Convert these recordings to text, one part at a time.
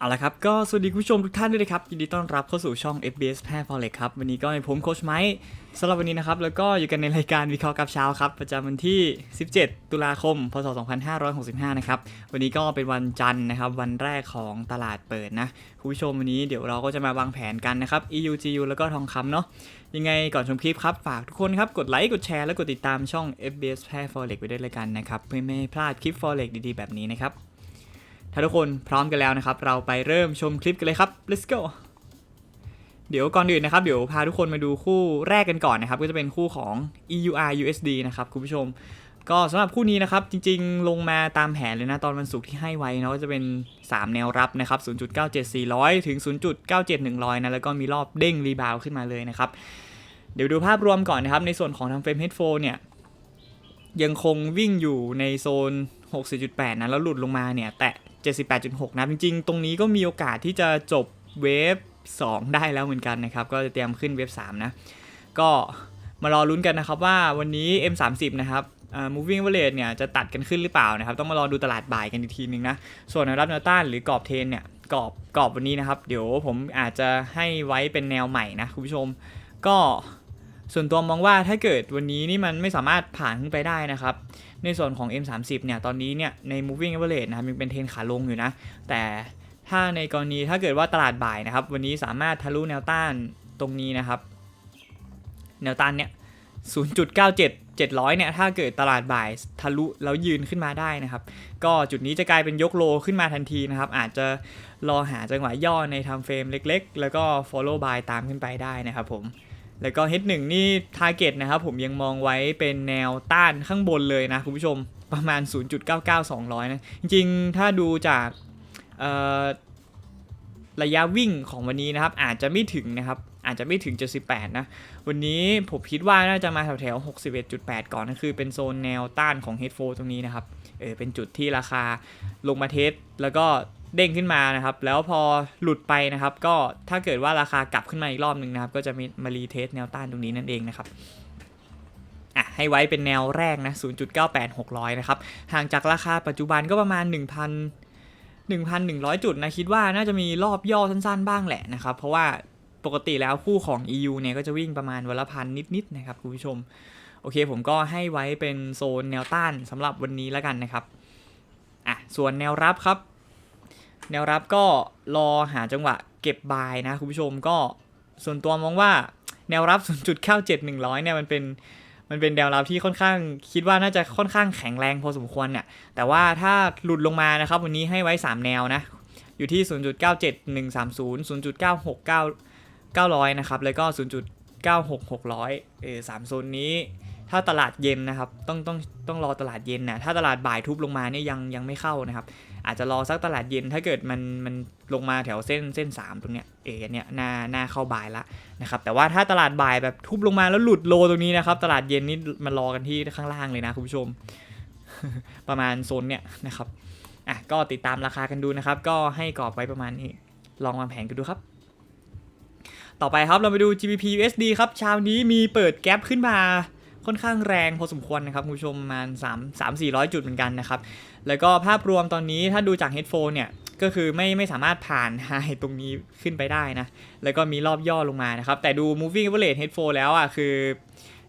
เอาละครับ ก็สวัสดีคุณผู้ชมทุกท่านด้วยนะครับ ยินดีต้อนรับเข้าสู่ช่อง FBS แพทย์ฟอเร็กครับ วันนี้ก็ในผมโคชไมค์สำหรับวันนี้นะครับ แล้วก็อยู่กันในรายการวิเคราะห์กับเช้าครับ ประจำวันที่ 17 ตุลาคม พศ 2565 นะครับ วันนี้ก็เป็นวันจันทร์นะครับ วันแรกของตลาดเปิดนะ คุณผู้ชมวันนี้เดี๋ยวเราก็จะมาวางแผนกันนะครับ EU GU แล้วก็ทองคำเนาะ ยังไงก่อนชมคลิปครับ ฝากทุกคนครับ กดไลค์ กดแชร์ และกดติดตามช่อง FBS แพทย์ Forex ไว้ด้วยเลยกันนะครับ เพื่อไม่ให้พลาดคลิป Forex ดีๆ แบบนี้นะครับ ถ้าทุกคนพร้อมกันแล้วนะครับ เราไปเริ่มชมคลิปกันเลยครับ let's go เดี๋ยวก่อนอื่นนะครับ เดี๋ยวพาทุกคนมาดูคู่แรกกันก่อนนะครับ ก็จะเป็นคู่ของ EUR USD นะครับคุณผู้ชม ก็สำหรับคู่นี้นะครับ จริงๆ ลงมาตามแผนเลยนะ ตอนวันศุกร์ที่ให้ไว้เนาะก็จะเป็น 3 แนวรับนะครับ 0.97400 ถึง 0.97100 นะ แล้วก็มีรอบเด้งรีบาวขึ้นมาเลยนะครับ เดี๋ยวดูภาพรวมก่อนนะครับ ในส่วนของทางเฟรมเฮดโฟเนี่ย ยังคงวิ่งอยู่ในโซน 64.8 นะ แล้วหลุดลงมาเนี่ย แตะ 78.6 นะ จริงๆ ตรงนี้ก็มีโอกาสที่จะจบเวฟ 2 ได้แล้วเหมือนกันนะครับ ก็จะเตรียมขึ้นเวฟ 3 นะ ก็มารอลุ้นกันนะครับว่าวันนี้ M30 นะครับ moving average เนี่ยจะตัดกันขึ้นหรือเปล่านะครับ ต้องมารอดูตลาดบ่ายกันอีกทีนึงนะ ส่วนแนวรับแนวต้านหรือกรอบเทนเนี่ยกรอบกรอบวันนี้นะครับ เดี๋ยวผมอาจจะให้ไว้เป็นแนวใหม่นะคุณผู้ชม ก็ ส่วนตัวมองว่าถ้าเกิดวันนี้นี่มันไม่สามารถผ่านขึ้นไปได้นะครับ ในส่วนของ M30 เนี่ยตอนนี้เนี่ยใน moving average นะครับยังเป็นเทรนขาลงอยู่นะ แต่ถ้าในกรณีถ้าเกิดว่าตลาดบ่ายนะครับ วันนี้สามารถทะลุแนวต้านตรงนี้นะครับ แนวต้านเนี่ย0.97 700เนี่ยถ้าเกิดตลาดบ่ายทะลุแล้วยืนขึ้นมาได้นะครับ ก็จุดนี้จะกลายเป็นยกโลขึ้นมาทันทีนะครับ อาจจะรอหาจังหวะย่อในทำเฟรมเล็ก ๆ แล้วก็ follow by ตามขึ้นไปได้นะครับผม แล้วก็ H1 นี่ target นะครับผมยังมองไว้เป็นแนวต้านข้างบนเลยนะคุณผู้ชมประมาณ 0.99200 นะ จริงๆ ถ้าดูจากระยะวิ่งของวันนี้นะครับ อาจจะไม่ถึงนะครับ อาจจะไม่ถึง 78 นะ วันนี้ผมคิดว่าน่าจะมาแถวๆ61.8 ก่อนนะคือเป็นโซนแนวต้านของ h e a d 4ตรงนี้นะครับ เออเป็นจุดที่ราคาลงมาเทสแล้วก็ เด้งขึ้นมานะครับ แล้วพอหลุดไปนะครับ ก็ถ้าเกิดว่าราคากลับขึ้นมาอีกรอบหนึ่งนะครับ ก็จะมีมารีเทสแนวต้านตรงนี้นั่นเองนะครับอะให้ไว้เป็นแนวแรกนะ 0.98600 นะครับ ห่างจากราคาปัจจุบันก็ประมาณ 1,000 1,100 จุดนะ คิดว่าน่าจะมีรอบย่อสั้นๆบ้างแหละนะครับ เพราะว่าปกติแล้วคู่ของ EU เนี่ยก็จะวิ่งประมาณวันละพันนิดๆนะครับคุณผู้ชม โอเคผมก็ให้ไว้เป็นโซนแนวต้านสำหรับวันนี้แล้วกันนะครับอะส่วนแนวรับครับ แนวรับก็รอหาจังหวะเก็บบายนะคุณผู้ชมก็ส่วนตัวมองว่าแนวรับ 0.97100 เนี่ยมันเป็นมันเป็นแนวรับที่ค่อนข้างคิดว่าน่าจะค่อนข้างแข็งแรงพอสมควรเนี่ยแต่ว่าถ้าหลุดลงมานะครับวันนี้ให้ไว้ 3 แนวนะ อยู่ที่ 0.97130 0.969 900 นะครับ แล้วก็ 0.96600 เออสามโซนนี้ถ้าตลาดเย็นนะครับต้องต้องต้องรอตลาดเย็นนะถ้าตลาดบ่ายทุบลงมาเนี่ยยังยังไม่เข้านะครับอาจจะรอสักตลาดเย็นถ้าเกิดมันมันลงมาแถวเส้นเส้น 3 ตรงเนี้ยเออเนี่ยหน้าหน้าเข้าบ่ายละนะครับแต่ว่าถ้าตลาดบ่ายแบบทุบลงมาแล้วหลุดโลตรงนี้นะครับ ตลาดเย็นนี่มารอกันที่ข้างล่างเลยนะคุณผู้ชม ประมาณโซนเนี่ยนะครับอะก็ติดตามราคากันดูนะครับ ก็ให้กรอบไว้ประมาณนี้ลองวางแผนกันดูครับต่อไปครับเราไปดู GBP USD ครับเช้านี้มีเปิดแกลบขึ้นมา ค่อนข้างแรงพอสมควรนะครับคุณผู้ชมประมาณ3 3 400 จุดเหมือนกันนะครับ แล้วก็ภาพรวมตอนนี้ถ้าดูจาก headphone เนี่ยก็คือไม่ไม่สามารถผ่านไฮตรงนี้ขึ้นไปได้นะ แล้วก็มีรอบย่อลงมานะครับ แต่ดู moving average headphone แล้วอะคือ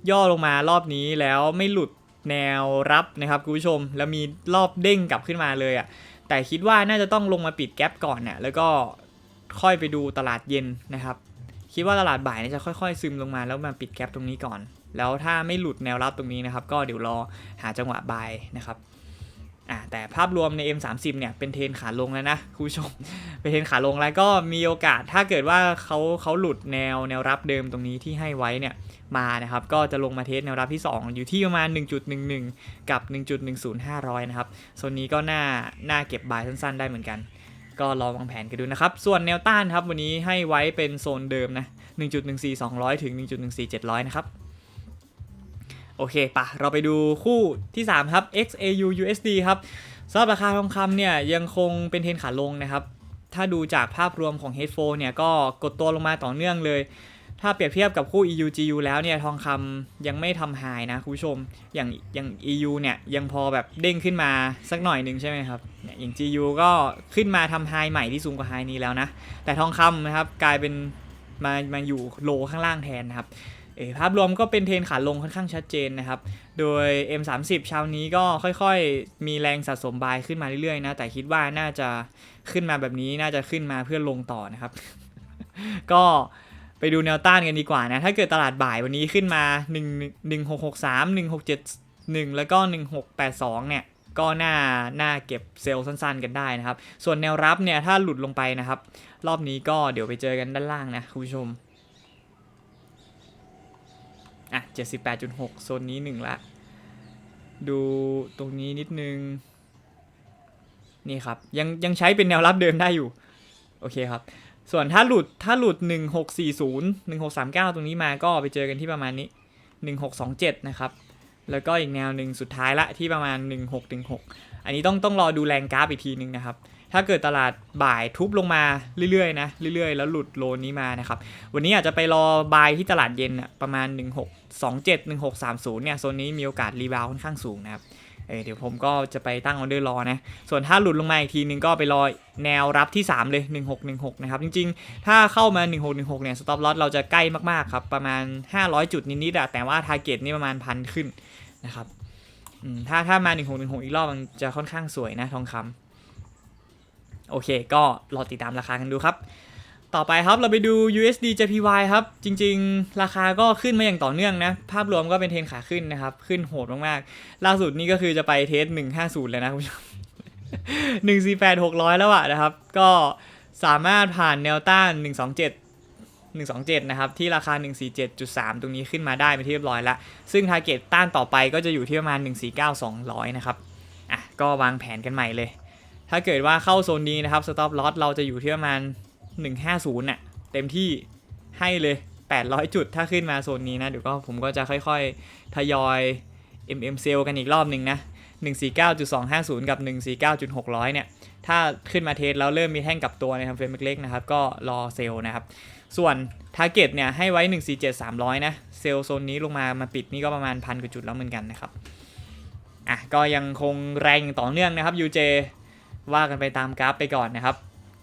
ย่อลงมารอบนี้แล้วไม่หลุดแนวรับนะครับคุณผู้ชม แล้วมีรอบเด้งกลับขึ้นมาเลยอะแต่คิดว่าน่าจะต้องลงมาปิดแกลบก่อนเนี่ยแล้วก็ค่อยไปดูตลาดเย็นนะครับ คิดว่าตลาดบ่ายเนี่ยจะค่อยๆ ซึมลงมาแล้วมาปิดแกลบตรงนี้ก่อน แล้วถ้าไม่หลุดแนวรับตรงนี้นะครับ ก็เดี๋ยวรอหาจังหวะบายนะครับอ่าแต่ภาพรวมใน M30 เนี่ยเป็นเทนขาลงแล้วนะคุณผู้ชม เป็นเทนขาลงแล้วก็มีโอกาสถ้าเกิดว่าเขาเขาหลุดแนวแนวรับเดิมตรงนี้ที่ให้ไว้เนี่ยมานะครับก็จะลงมาเทสแนวรับที่ 2 อยู่ที่ประมาณ 1.11 กับ 1.10500 นะครับโซนนี้ก็น่าน่าเก็บบายสั้นๆ ได้เหมือนกัน ก็ลองวางแผนกันดูนะครับ ส่วนแนวต้านครับวันนี้ให้ไว้เป็นโซนเดิมนะ 1.14200 ถึง 1.14700 นะครับ โอเคปะเราไปดูคู่ที่ 3 ครับ XAU USD ครับสำหรับราคาทองคำเนี่ยยังคงเป็นเทรนขาลงนะครับ ถ้าดูจากภาพรวมของ Headphone เนี่ยก็กดตัวลงมาต่อเนื่องเลย ถ้าเปรียบเทียบกับคู่ EU GU แล้วเนี่ยทองคำยังไม่ทำไฮนะคุณผู้ชม อย่างอย่าง EU เนี่ยยังพอแบบเด้งขึ้นมาสักหน่อยหนึ่งใช่ไหมครับอย่าง GU ก็ขึ้นมาทำไฮใหม่ที่สูงกว่าไฮนี้แล้วนะ แต่ทองคำนะครับกลายเป็นมามาอยู่โลข้างล่างแทนนะครับ ภาพรวมก็เป็นเทรนขาลงค่อนข้างชัดเจนนะครับ โดย M30 เช้านี้ก็ค่อยๆ มีแรงสะสมบายขึ้นมาเรื่อยๆนะ แต่คิดว่าน่าจะขึ้นมาแบบนี้น่าจะขึ้นมาเพื่อลงต่อนะครับ ก็ไปดูแนวต้านกันดีกว่านะ ถ้าเกิดตลาดบ่ายวันนี้ขึ้นมา 1 1 6 6 3 1 6 7 1 แล้วก็ 1682 เนี่ย ก็น่าน่าเก็บเซลล์สั้นๆ กันได้นะครับ ส่วนแนวรับเนี่ยถ้าหลุดลงไปนะครับ รอบนี้ก็เดี๋ยวไปเจอกันด้านล่างนะคุณผู้ชม อะ 78.6 โซนนี้ 1 ละ ดูตรงนี้นิดนึง นี่ครับ ยังยังใช้เป็นแนวรับเดิมได้อยู่ โอเคครับ ส่วนถ้าหลุดถ้าหลุด 1640 1639 ตรงนี้มาก็ไปเจอกันที่ประมาณนี้ 1627 นะครับ แล้วก็อีกแนวหนึ่งสุดท้ายละที่ประมาณ 1616 อันนี้ต้องต้องรอดูแรงกราฟอีกทีนึงนะครับ ถ้าเกิดตลาดบ่ายทุบลงมาเรื่อยๆนะเรื่อยๆ แล้วหลุดโลนี้มานะครับ วันนี้อาจจะไปรอบายที่ตลาดเย็นประมาณ 1627 1630เนี่ยโซนนี้มีโอกาสรีบาวค่อนข้างสูงนะครับเเดี๋ยวผมก็จะไปตั้งออเดอร์รอนะ ส่วนถ้าหลุดลงมาอีกทีนึงก็ไปรอแนวรับที่ 3 เลย 1616 นะครับ จริงๆ ถ้าเข้ามา 1616 เนี่ย สต็อปลอสเราจะใกล้มากๆครับ ประมาณ 500 จุดนิดๆอะแต่ว่าทาร์เก็ตนี่ประมาณพันขึ้นนะครับถ้าถ้ามา 1616 อีกรอบมันจะค่อนข้างสวยนะทองคำ โอเค ก็รอติดตามราคากันดูครับ ต่อไปครับเราไปดู USD JPY ครับ จริงๆ ราคาก็ขึ้นมาอย่างต่อเนื่องนะ ภาพรวมก็เป็นเทรนขาขึ้นนะครับ ขึ้นโหดมากๆ ล่าสุดนี่ก็คือจะไปเทส150 เลยนะคุณผู้ชม148 600แล้วอะนะครับ ก็สามารถผ่านแนวต้าน127 127นะครับ ที่ราคา147.3ตรงนี้ขึ้นมาได้เป็นที่เรียบร้อยแล้ว ซึ่งทาร์เก็ตต้านต่อไปก็จะอยู่ที่ประมาณ149 200นะครับ อะ ก็วางแผนกันใหม่เลย ถ้าเกิดว่าเข้าโซนนี้นะครับ stop loss เราจะอยู่ที่ประมาณ 150น่ะเต็มที่ให้เลย 800 จุด ถ้าขึ้นมาโซนนี้นะเดี๋ยวก็ผมก็จะค่อยๆ ทยอย MM s a l กันอีกรอบหนึ่งนะ 149.250 กับ 149.600 เนี่ย ถ้าขึ้นมาเทสแล้วเริ่มมีแท่งกลับตัวในทำเฟรมเล็กๆนะครับ ก็รอเซลล์นะครับ ส่วน Target เนี่ยให้ไว้ 147,300 นะ เซลล์โซนนี้ลงมามาปิดนี่ก็ประมาณพันกว่าจุดแล้วเหมือนกันนะครับ อะก็ยังคงแรงต่อเนื่องนะครับ UJ ว่ากันไปตามกราฟไปก่อนนะครับ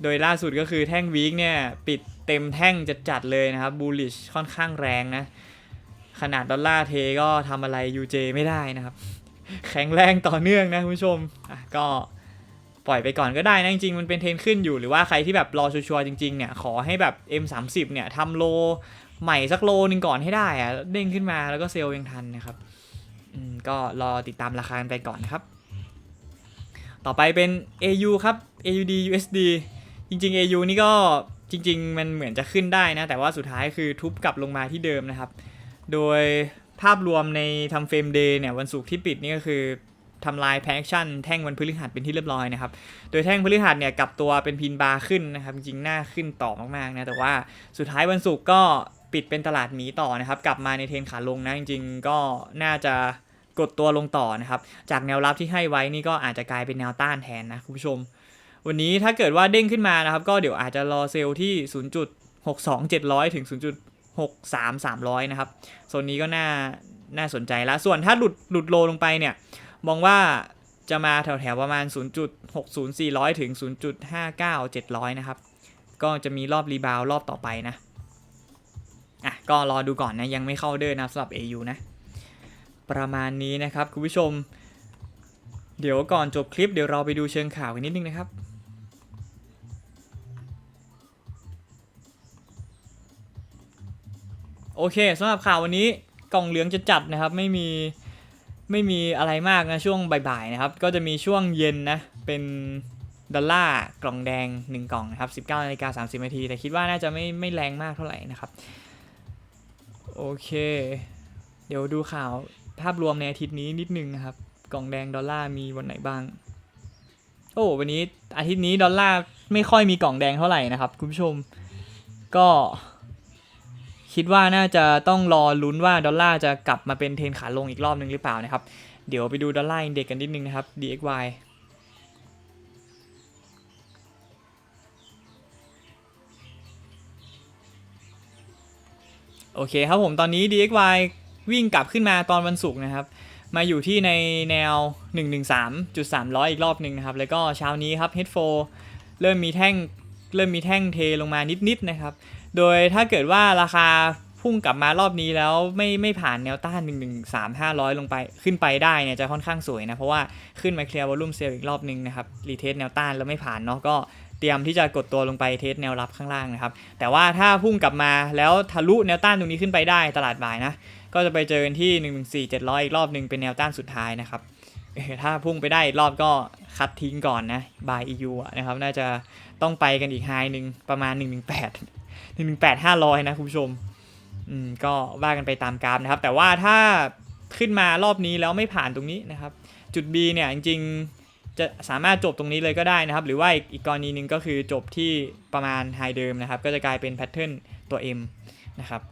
โดยล่าสุดก็คือแท่งวีคเนี่ย ปิดเต็มแท่งจัดๆเลยนะครับบูลลิชค่อนข้างแรงนะ ขนาดดอลลาร์เทก็ทำอะไร UJ ไม่ได้นะครับ แข็งแรงต่อเนื่องนะคุณผู้ชมอะก็ปล่อยไปก่อนก็ได้นะจริงๆมันเป็นเทรนขึ้นอยู่หรือว่าใครที่แบบรอชัวร์ๆจริงๆเนี่ยขอให้แบบ M30 เนี่ยทำโลใหม่สักโลนึงก่อนให้ได้อะเด้งขึ้นมาแล้วก็เซลล์ยังทันนะครับก็รอติดตามราคาไปก่อนนะครับ ต่อไปเป็น AU ครับ AUD USD จริง ๆ AU นี่ก็จริง ๆ มันเหมือนจะขึ้นได้นะ แต่ว่าสุดท้ายคือทุบกลับลงมาที่เดิมนะครับ โดยภาพรวมในทำเฟรมเดย์เนี่ยวันศุกร์ที่ปิดนี่ก็คือทำลายแพคชั่นแท่งวันพฤหัสเป็นที่เรียบร้อยนะครับ โดยแท่งพฤหัสเนี่ยกลับตัวเป็นพินบาร์ขึ้นนะครับ จริงๆหน้าขึ้นต่อมากๆนะ แต่ว่าสุดท้ายวันศุกร์ก็ปิดเป็นตลาดหมีต่อนะครับ กลับมาในเทรนขาลงนะ จริงๆ ก็น่าจะ กดตัวลงต่อนะครับ จากแนวรับที่ให้ไว้นี่ก็อาจจะกลายเป็นแนวต้านแทนนะคุณผู้ชม วันนี้ถ้าเกิดว่าเด้งขึ้นมานะครับ ก็เดี๋ยวอาจจะรอเซลล์ที่ 0.62700 ถึง 0.63300 นะครับโซนนี้ก็น่าน่าสนใจแล้ว ส่วนถ้าหลุดหลุดโลลงไปเนี่ยมองว่าจะมาแถวๆประมาณ 0.60400 ถึง 0.59700 นะครับ ก็จะมีรอบรีบาวรอบต่อไปนะ อะ ก็รอดูก่อนนะ ยังไม่เข้าเดินนะสำหรับ AU นะ ประมาณนี้นะครับคุณผู้ชม เดี๋ยวก่อนจบคลิปเดี๋ยวเราไปดูเชิงข่าวกันนิดนึงนะครับโอเคสำหรับข่าววันนี้กล่องเหลืองจะจัดนะครับ ไม่มีไม่มีอะไรมากนะช่วงบ่ายๆนะครับ ก็จะมีช่วงเย็นนะเป็นดอลลาร์กล่องแดง 1 กล่องนะครับ 19นาฬิกา30นาทีแต่คิดว่าน่าจะไม่ไม่แรงมากเท่าไหร่นะครับ โอเค เดี๋ยวดูข่าว ภาพรวมในอาทิตย์นี้นิดนึงนะครับ กล่องแดงดอลลาร์มีวันไหนบ้าง โอ้วันนี้อาทิตย์นี้ดอลลาร์ไม่ค่อยมีกล่องแดงเท่าไหร่นะครับ คุณผู้ชมก็ คิดว่าน่าจะต้องรอลุ้นว่าดอลลาร์จะกลับมาเป็นเทรนขาลงอีกรอบนึงหรือเปล่านะครับ เดี๋ยวไปดูดอลลาร์อินเด็กกันนิดนึงนะครับ DXY โอเคครับผมตอนนี้ DXY วิ่งกลับขึ้นมาตอนวันศุกร์นะครับ มาอยู่ที่ในแนว 113.300 อีกรอบหนึ่งนะครับ แล้วก็เช้านี้ครับ H4 เริ่มมีแท่งเริ่มมีแท่งเทลงมานิดๆนะครับ โดยถ้าเกิดว่าราคาพุ่งกลับมารอบนี้แล้วไม่ไม่ผ่านแนวต้าน 113,500 ลงไปขึ้นไปได้เนี่ยจะค่อนข้างสวยนะ เพราะว่าขึ้นมาเคลียร์วอลุ่มเซลล์อีกรอบหนึงนะครับรีเทสแนวต้านแล้วไม่ผ่านเนาะก็เตรียมที่จะกดตัวลงไปเทสแนวรับข้างล่างนะครับ แต่ว่าถ้าพุ่งกลับมาแล้วทะลุแนวต้านตรงนี้ขึ้นไปได้ตลาดบ่ายนะ ก็จะไปเจอกันที่ 114,700 อีกรอบหนึ่งเป็นแนวต้านสุดท้ายนะครับ ถ้าพุ่งไปได้อีกรอบก็คัดทิ้งก่อนนะบาย EU อะนะครับ น่าจะต้องไปกันอีกไฮหนึ่งประมาณ 118 118 500 นะคุณผู้ชมอืมก็ว่ากันไปตามกราฟนะครับ แต่ว่าถ้าขึ้นมารอบนี้แล้วไม่ผ่านตรงนี้นะครับ จุด B เนี่ยจริงๆจะสามารถจบตรงนี้เลยก็ได้นะครับ หรือว่าอีกอีกกรณีหนึ่งก็คือจบที่ประมาณไฮเดิมนะครับ ก็จะกลายเป็นแพทเทิร์นตัว M นะครับ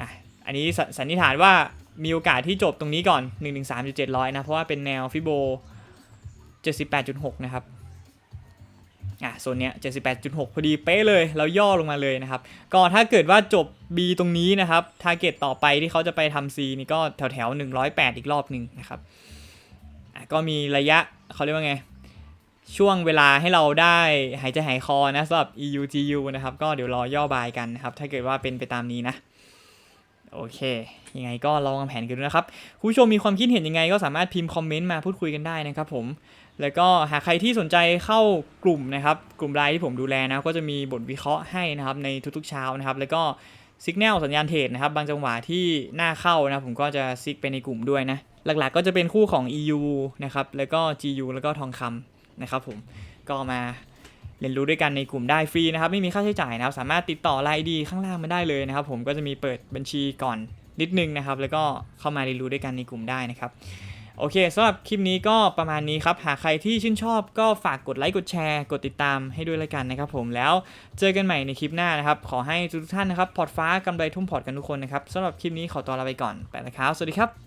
อะ อันนี้สสันนิษฐานว่ามีโอกาสที่จบตรงนี้ก่อน 113.700 นะ เพราะว่าเป็นแนวฟิโบ 78.6 นะครับ อะโซนเนี้ย 78.6 พอดีเป๊ะเลย แล้วย่อลงมาเลยนะครับ ก็ถ้าเกิดว่าจบ B ตรงนี้นะครับ ทาร์เก็ตต่อไปที่เขาจะไปทำ C นี่ก็แถวแถว108 อีกรอบหนึ่งนะครับ อะก็มีระยะเขาเรียกว่าไง ช่วงเวลาให้เราได้หายใจหายคอนะสำหรับ EU GU นะครับ ก็เดี๋ยวรอย่อบายกันนะครับ ถ้าเกิดว่าเป็นไปตามนี้นะ โอเค ยังไงก็ลองวางแผนกันดูนะครับ คุณผู้ชมมีความคิดเห็นยังไงก็สามารถพิมพ์คอมเมนต์มาพูดคุยกันได้นะครับผม แล้วก็หากใครที่สนใจเข้ากลุ่มนะครับ กลุ่มไลน์ที่ผมดูแลนะก็จะมีบทวิเคราะห์ให้นะครับในทุกๆเช้านะครับ แล้วก็สัญญาณสัญญาณเทรดนะครับ บางจังหวะที่หน้าเข้านะผมก็จะซิกไปในกลุ่มด้วยนะ หลักๆก็จะเป็นคู่ของ EU นะครับ แล้วก็ GU แล้วก็ทองคำนะครับผม ก็มา เรียนรู้ด้วยกันในกลุ่มได้ฟรีนะครับไม่มีค่าใช้จ่ายนะครับสามารถติดต่อไลน์ดีข้างล่างมาได้เลยนะครับ ผมก็จะมีเปิดบัญชีก่อนนิดนึงนะครับ แล้วก็เข้ามาเรียนรู้ด้วยกันในกลุ่มได้นะครับโอเคสำหรับคลิปนี้ก็ประมาณนี้ครับ หากใครที่ชื่นชอบก็ฝากกดไลค์กดแชร์กดติดตามให้ด้วยละกันนะครับผมแล้วเจอกันใหม่ในคลิปหน้านะครับ ขอให้ทุกท่านนะครับ พอร์ตฟ้ากำไรทุ่มพอร์ตกันทุกคนนะครับสำหรับคลิปนี้ขอตัวลาไปก่อนไปแล้วครับ สวัสดีครับ